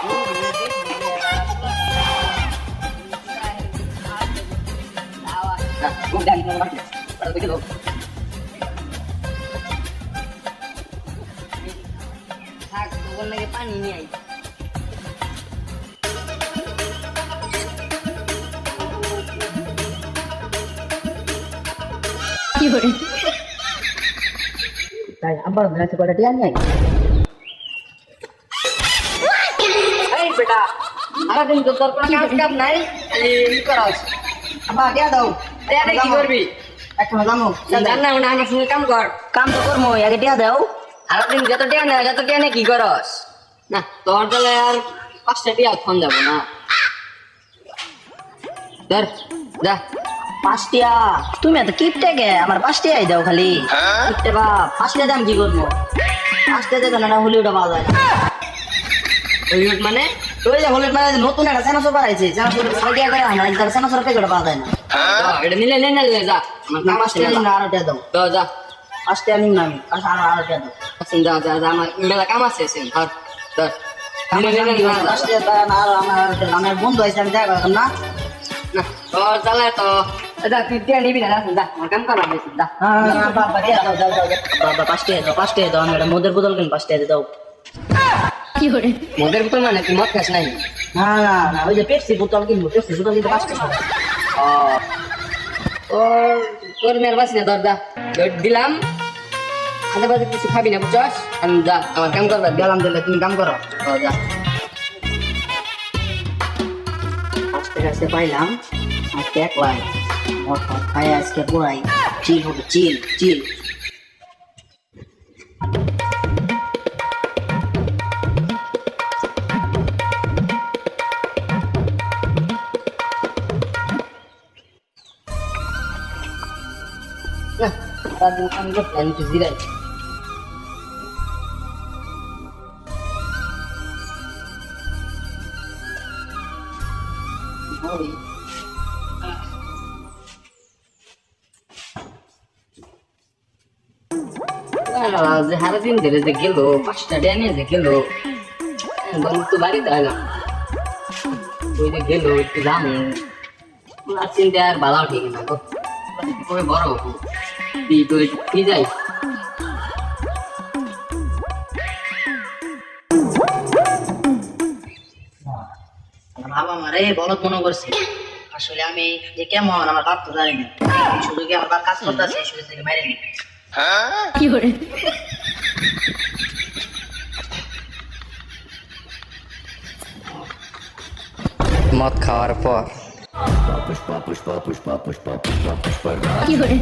থাক দোকান থেকে পানি নিয়ে আই তাই আব্বার কাছে কয়টা টিয়া নাই এই সারাদিন তো তোর কোনো কাজ কাম নাই ই করস আব্বা টিয়া দাও। এটা কি করবি এখন জানো জান না ওটা আমার সঙ্গে কাম কর কাম তো করব আগে টিয়া দাও। সারাদিন যত টিয়া নেই যত টিয়া নেই কি করস না তোর দলে আর পাঁচটা টিয়া ফোন যাব না। ধর যা। পাঁচটিয়া তুমি এত কিপটে গে আমার পাঁচটিয়াই দাও খালি। কিপটে দাম কি করব? পাঁচটিয়া দেখো না হলে ওটা যায়। না হলিউড মানে? ওই যে হলে মানে নতুন একটা সেনাসর বাড়াইছে সেনাসর ছয় টাকা করে আনা তার সেনাসর প্যাকেট পাওয়া যায় না। তো এটা নিলে নে না যা। পাঁচটিয়া নিন মেলা। আরও দাও। তো যা। পাঁচটিয়া নিন না আমি। আরও আরও টিয়া দাও। যা যা যা আমার মেলা কাম আছে সেন ধর ধর। নিলে নে না না আরও আমার আরও বন্ধু আছে আমি দেখা না? না তো। না হ্যাঁ, মদের বোতল মানে তুই মদ খাস নাই? না না না ওই যে পেপসি বোতল কিনবো পেপসি বোতল কিন্তু পাঁচটা ও তোর তোর মেয়ের বাসি না ধর দিলাম। আধা বাজে কিছু খাবি না বুঝছস? আমি যা আমার কাম করবার গেলাম দিলে তুমি কাম করো। যা। আজকে কাছে পাইলাম। আজকে এক লাই মদ খাই আজকে পুরাই। চিল হবে চিল চিল। কাম করতে আমি জিরাই যে সারাদিন ধরে যে গেল পাঁচটা ড্যানে যে গেল। বন্ধু তো হয় না ওই যে গেল একটু দাম চিন্তা আর বালাও ঠিক না গো বড় তো কি যাই আমার বাবা মারে বলত মনে করছে। আসলে আমি যে কেমন আমার বাপ তো জানি না। শুধু কি আমার বাপ কাজ করতে আছে শুধু থেকে মেরে নি মদ খাওয়ার পর পুষ্পা পুষ্পা পুষ্পা পুষ্পা পুষ্পা পুষ্পা কি করে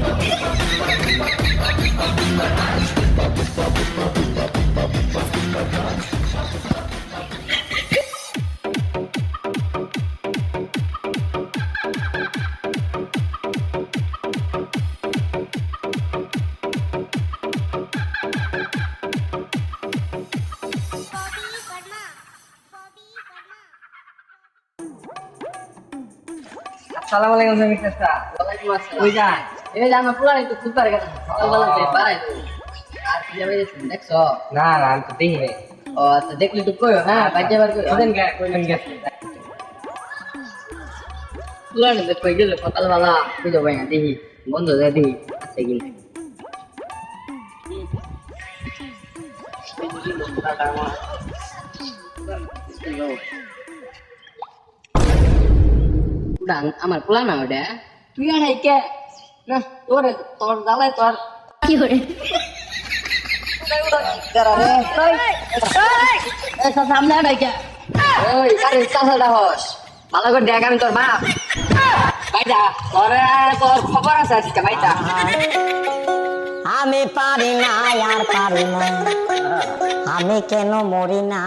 পুষ্পা পুষ্পা পুষ্পা পুষ্পা পুষ্পা পুষ্পা পুষ্পা আসসালামু আলাইকুম জমির চাচা ওয়ালাইকুম আসসালাম ওই যান এই যে আমার পুরান একটু খুব পারে গেছে সকালবেলা যে বাড়াই তো আর কি যাবে দেখছ না না আমি তো দেখি নাই ও আচ্ছা দেখলি তো কইও হ্যাঁ বাজে বার কইও ওদিন গে কইলেন গেছে পুরান যে কই গেল সকালবেলা বুঝো ভাই দেখি বন্ধ যায় দেখি আছে কি না উড়ান আমার পোলা না ওটা তুই আর কে না তোর তোর জ্বালায় তোর সামনে আড়াই কে ওই আরে চাষাটা হস ভালো করে দেখ আমি তোর বাপ ভাইটা তোর তোর খবর আছে আজকে ভাইটা আমি পারি না আর পারি না। আমি কেন মরি না?